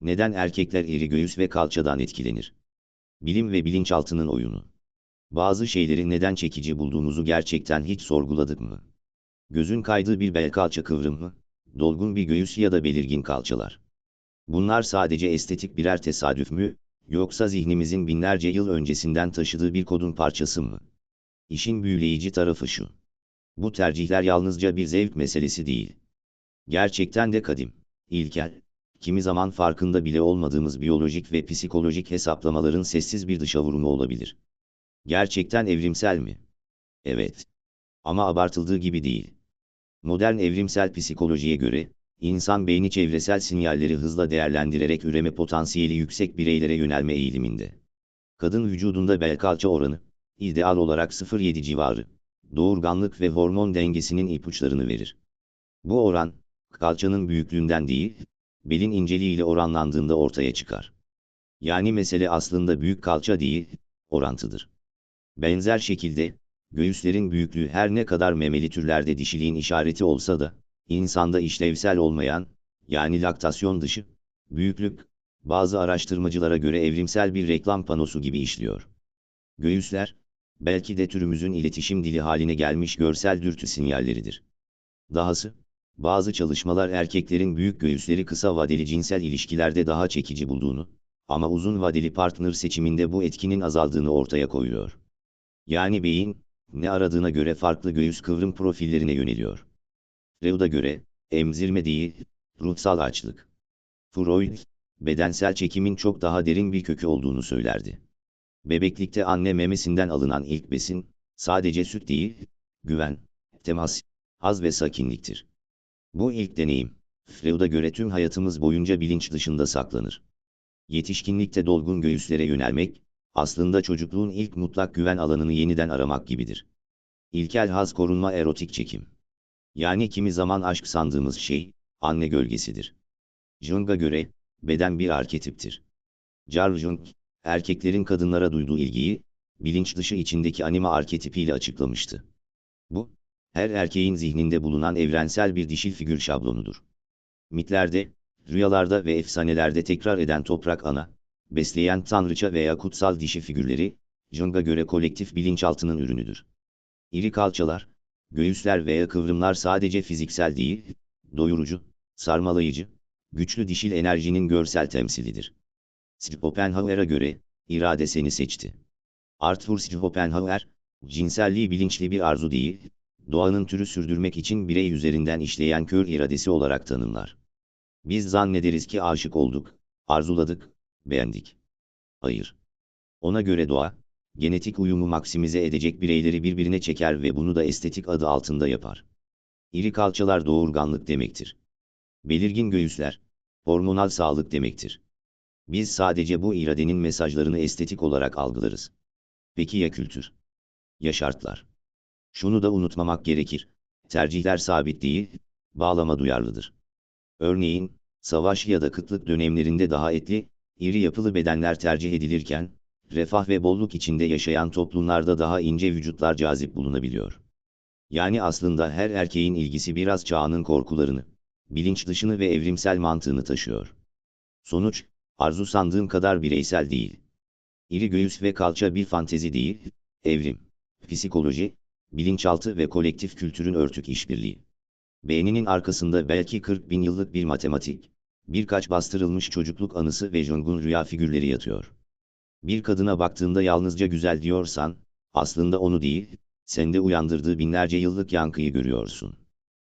Neden erkekler iri göğüs ve kalçadan etkilenir? Bilim ve bilinçaltının oyunu. Bazı şeyleri neden çekici bulduğumuzu gerçekten hiç sorguladık mı? Gözün kaydığı bir bel kalça kıvrımı, dolgun bir göğüs ya da belirgin kalçalar. Bunlar sadece estetik birer tesadüf mü, yoksa zihnimizin binlerce yıl öncesinden taşıdığı bir kodun parçası mı? İşin büyüleyici tarafı şu. Bu tercihler yalnızca bir zevk meselesi değil. Gerçekten de kadim, ilkel, kimi zaman farkında bile olmadığımız biyolojik ve psikolojik hesaplamaların sessiz bir dışa vurumu olabilir. Gerçekten evrimsel mi? Evet. Ama abartıldığı gibi değil. Modern evrimsel psikolojiye göre, insan beyni çevresel sinyalleri hızla değerlendirerek üreme potansiyeli yüksek bireylere yönelme eğiliminde. Kadın vücudunda bel kalça oranı, ideal olarak 0.7 civarı, doğurganlık ve hormon dengesinin ipuçlarını verir. Bu oran, kalçanın büyüklüğünden değil, belin inceliğiyle oranlandığında ortaya çıkar. Yani mesele aslında büyük kalça değil, orantıdır. Benzer şekilde, göğüslerin büyüklüğü her ne kadar memeli türlerde dişiliğin işareti olsa da, insanda işlevsel olmayan, yani laktasyon dışı, büyüklük, bazı araştırmacılara göre evrimsel bir reklam panosu gibi işliyor. Göğüsler, belki de türümüzün iletişim dili haline gelmiş görsel dürtü sinyalleridir. Dahası, bazı çalışmalar erkeklerin büyük göğüsleri kısa vadeli cinsel ilişkilerde daha çekici bulduğunu, ama uzun vadeli partner seçiminde bu etkinin azaldığını ortaya koyuyor. Yani beyin, ne aradığına göre farklı göğüs kıvrım profillerine yöneliyor. Freud'a göre, emzirme değil, ruhsal açlık. Freud, bedensel çekimin çok daha derin bir kökü olduğunu söylerdi. Bebeklikte anne memesinden alınan ilk besin, sadece süt değil, güven, temas, haz ve sakinliktir. Bu ilk deneyim, Freud'a göre tüm hayatımız boyunca bilinç dışında saklanır. Yetişkinlikte dolgun göğüslere yönelmek, aslında çocukluğun ilk mutlak güven alanını yeniden aramak gibidir. İlkel haz korunma erotik çekim. Yani kimi zaman aşk sandığımız şey, anne gölgesidir. Jung'a göre, beden bir arketiptir. Carl Jung, erkeklerin kadınlara duyduğu ilgiyi, bilinç dışı içindeki anima arketipiyle açıklamıştı. Bu, her erkeğin zihninde bulunan evrensel bir dişil figür şablonudur. Mitlerde, rüyalarda ve efsanelerde tekrar eden toprak ana, besleyen tanrıça veya kutsal dişi figürleri, Jung'a göre kolektif bilinçaltının ürünüdür. İri kalçalar, göğüsler veya kıvrımlar sadece fiziksel değil, doyurucu, sarmalayıcı, güçlü dişil enerjinin görsel temsilidir. Schopenhauer'a göre, irade seni seçti. Arthur Schopenhauer, cinselliği bilinçli bir arzu değil, doğanın türü sürdürmek için birey üzerinden işleyen kör iradesi olarak tanımlar. Biz zannederiz ki aşık olduk, arzuladık, beğendik. Hayır. Ona göre doğa, genetik uyumu maksimize edecek bireyleri birbirine çeker ve bunu da estetik adı altında yapar. İri kalçalar doğurganlık demektir. Belirgin göğüsler, hormonal sağlık demektir. Biz sadece bu iradenin mesajlarını estetik olarak algılarız. Peki ya kültür? Ya şartlar? Şunu da unutmamak gerekir. Tercihler sabit değil, bağlama duyarlıdır. Örneğin, savaş ya da kıtlık dönemlerinde daha etli, iri yapılı bedenler tercih edilirken, refah ve bolluk içinde yaşayan toplumlarda daha ince vücutlar cazip bulunabiliyor. Yani aslında her erkeğin ilgisi biraz çağının korkularını, bilinç dışını ve evrimsel mantığını taşıyor. Sonuç, arzu sandığım kadar bireysel değil. İri göğüs ve kalça bir fantezi değil, evrim, psikoloji, bilinçaltı ve kolektif kültürün örtük işbirliği. Beyninin arkasında belki 40 bin yıllık bir matematik, birkaç bastırılmış çocukluk anısı ve Jung'un rüya figürleri yatıyor. Bir kadına baktığında yalnızca güzel diyorsan, aslında onu değil, sende uyandırdığı binlerce yıllık yankıyı görüyorsun.